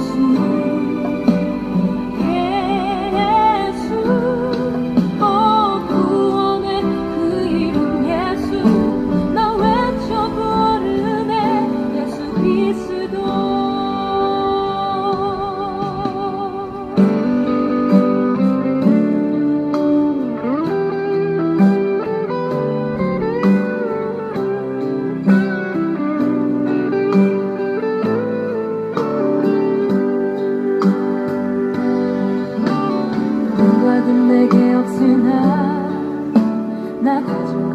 아 추억은 내게 없으나 나 가져.